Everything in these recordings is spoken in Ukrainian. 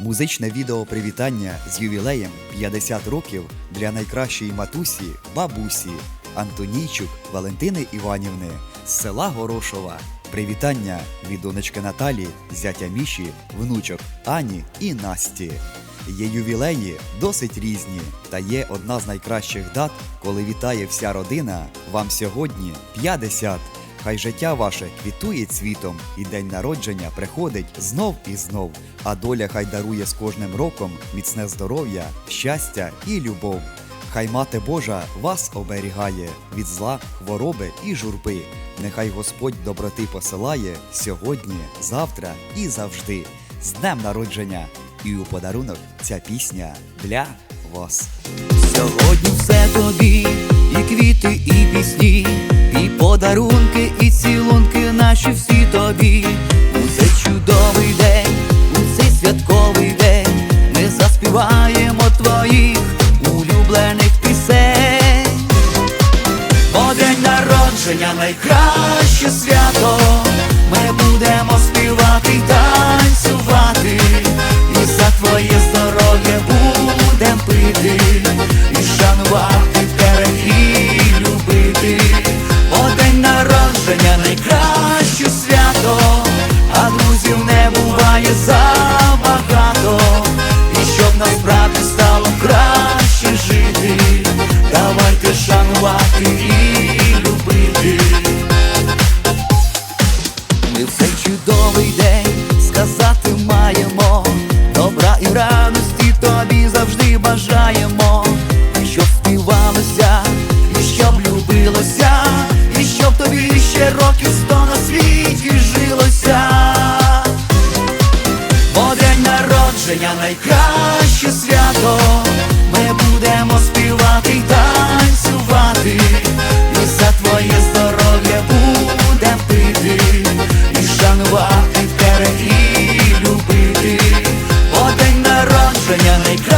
Музичне відео привітання з ювілеєм 50 років для найкращої матусі, бабусі Антонійчук Валентини Іванівни з села Горошова. Привітання від донечки Наталі, зятя Міші, внучок Ані і Насті. Є ювілеї досить різні, та є одна з найкращих дат, коли вітає вся родина. Вам сьогодні 50. Хай життя ваше квітує цвітом, і день народження приходить знов і знов. А доля хай дарує з кожним роком міцне здоров'я, щастя і любов. Хай мати Божа вас оберігає від зла, хвороби і журби. Нехай Господь доброти посилає сьогодні, завтра і завжди. З днем народження! І у подарунок ця пісня для вас. Сьогодні все тобі, і квіти, і пісні, і подарунки, і цілунки наші всі тобі. У цей чудовий день, у цей святковий день, ми заспіваємо твоїх улюблених пісень. Бо день народження найкраще свято. Ми будемо співати й танцювати, шанувати і любити. Ми в цей чудовий день сказати маємо добра і радості тобі завжди бажаємо, і щоб співалося, і щоб любилося, і щоб тобі ще років сто на світі жилося. Бо день народження найкраще народження найкраще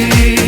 насправді